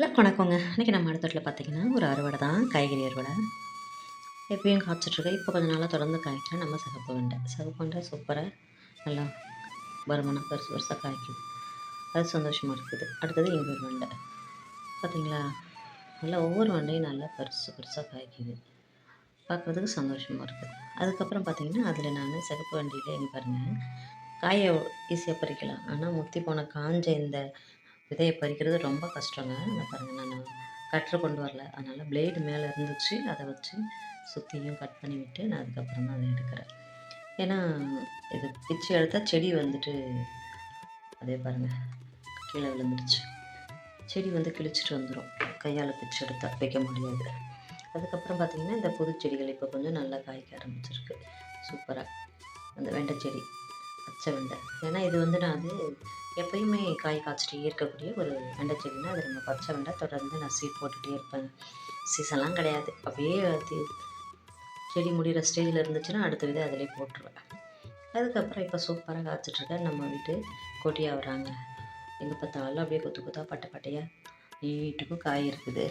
Hello வணக்கங்க. இன்றைக்கி நம்ம அடுத்தட்டில் பார்த்திங்கன்னா ஒரு அறுவடை தான். காய்கறி அறுவடை. எப்பயும் காய்ச்சிட்ருக்கேன் இப்போ கொஞ்சம் நாளாக தொடர்ந்து காய்க்கிற நம்ம சகப்பு வெண்டை. சகப்பு வெண்டை சூப்பராக நல்லா வருமானம் பெருசு பெருசாக காய்க்குது அது சந்தோஷமாக இருக்குது. அடுத்தது எங்கள் வெண்டை. பார்த்தீங்களா நல்லா ஒவ்வொரு வெண்டையும் நல்லா பெருசு பெருசாக காய்க்குது. பார்க்குறதுக்கு சந்தோஷமாக இருக்குது அதுக்கப்புறம் பார்த்திங்கன்னா அதில் நான் சிகப்பு வண்டியில் எங்கே பாருங்கள் காயை ஈஸியாக பறிக்கலாம். ஆனால் முத்தி போன காஞ்ச இந்த விதையை பறிக்கிறது ரொம்ப கஷ்டங்க. அதை பாருங்கள் நான் கட்டுற கொண்டு வரல. அதனால் பிளேடு மேலே இருந்துச்சு. அதை வச்சு சுற்றியும் கட் பண்ணி விட்டு நான் அதுக்கப்புறம் தான் அதை எடுக்கிறேன். ஏன்னா இது பிச்சு எடுத்தால் செடி வந்துட்டு அதே பாருங்கள் கீழே விழுந்துருச்சு செடி வந்து கிழிச்சிட்டு வந்துடும் கையால் பிச்சு எடுத்தால் வைக்க முடியாது. அதுக்கப்புறம் பார்த்திங்கன்னா இந்த புது செடிகள் இப்போ கொஞ்சம் நல்லா காய்க்க ஆரம்பிச்சிருக்கு. சூப்பராக அந்த வெண்டை செடி. பச்சை வெண்டை ஏன்னா இது வந்து நான் அது எப்பயுமே காய் காய்ச்சிட்டே இருக்கக்கூடிய ஒரு வெண்டை செடினா அது நம்ம பச்சை வெண்டை தொடர்ந்து நான் சீட் போட்டுகிட்டே இருப்பேன். சீசன்லாம் கிடையாது. அப்படியே அது செடி முடிகிற ஸ்டேஜில் இருந்துச்சுன்னா அடுத்த விதை அதிலே போட்டுருவேன். அதுக்கப்புறம் இப்போ சூப்பராக காய்ச்சிட்ருக்கேன். நம்ம வீட்டு கொட்டியாக வராங்க எங்கே பார்த்தாலும் அப்படியே கொத்து கொத்தாக பட்டை பட்டையாக நீட்டுக்கும் காய் இருக்குது.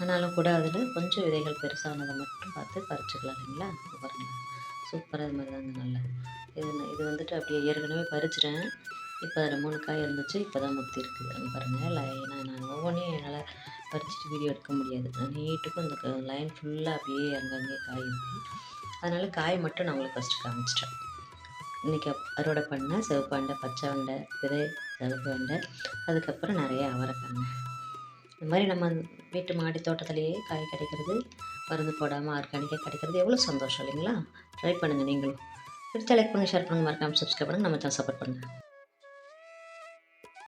ஆனாலும் கூட அதில் கொஞ்சம் விதைகள் பெருசானதை மட்டும் பார்த்து பறிச்சுக்கலாம் இல்லைங்களா? இது சூப்பராக இது மாதிரி தாங்க நல்லா இது இது வந்துட்டு அப்படியே ஏற்கனவே பறிச்சிட்டேன். இப்போ அதில் மூணு காய் இருந்துச்சு. இப்போ தான் முத்தி இருக்குது அங்கே பாருங்கள் லைனாக நான் ஒவ்வொன்றையும் என்னால் பறிச்சுட்டு வீடியோ எடுக்க முடியாது. நான் நீட்டுக்கும் இந்த லைன் ஃபுல்லாக அப்படியே அங்கங்கே காய் இருக்குது அதனால் காய் மட்டும் நான் உங்களுக்கு ஃபஸ்ட்டு காமிச்சிட்டேன். இன்றைக்கி அறுவடை பண்ணால் சிவப்பு பச்சை வண்டை விதை சிவப்பு வெண்டை அதுக்கப்புறம் நிறைய அவரைக்காங்க இந்த மாதிரி நம்ம வீட்டு மாடி தோட்டத்திலேயே காய் கிடைக்கிறது மருந்து போடாமல் ஆர்கானிக்காக கிடைக்கிறது எவ்வளோ சந்தோஷம் இல்லைங்களா? ட்ரை பண்ணுங்கள் நீங்களும். பிடிச்ச லைக் பண்ணி ஷேர் பண்ணுங்க மறக்காமல் சப்ஸ்கிரைப் பண்ணுங்கள் நம்ம சேனல் சப்போர்ட் பண்ணுங்கள்